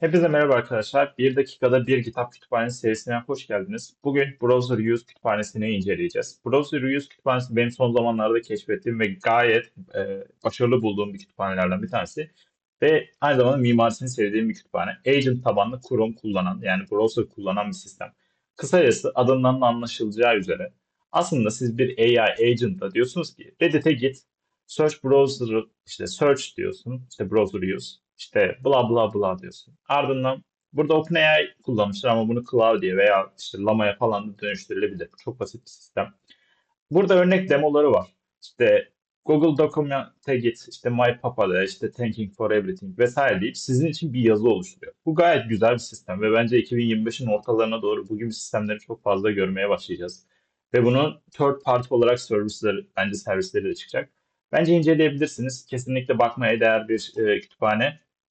Hepinize merhaba arkadaşlar. Bir dakikada bir kitap kütüphanesi serisine hoş geldiniz. Bugün Browser Use kütüphanesini inceleyeceğiz. Browser Use kütüphanesi benim son zamanlarda keşfettiğim ve gayet e, başarılı bulduğum bir kütüphanelerden bir tanesi. Ve aynı zamanda mimarisini sevdiğim bir kütüphane. Agent tabanlı Chrome kullanan yani browser kullanan bir sistem. Kısacası adından da anlaşılacağı üzere aslında siz bir AI agent'a diyorsunuz ki Reddit'e git, search browser işte search diyorsun, işte browser use, işte bla bla bla diyorsun. Ardından burada OpenAI kullanmışlar ama bunu Cloudy'ye veya işte Llama'ya falan da dönüştürülebilir. Çok basit bir sistem. Burada örnek demoları var. İşte Google Document'e git, işte MyPapa'da, işte Thanking for Everything vesaire deyip sizin için bir yazı oluşturuyor. Bu gayet güzel bir sistem ve bence 2025'in ortalarına doğru bu gibi sistemleri çok fazla görmeye başlayacağız. Ve bunun third party olarak servisleri, bence servisleri de çıkacak. Bence inceleyebilirsiniz. Kesinlikle bakmaya değer bir e, kütüphane.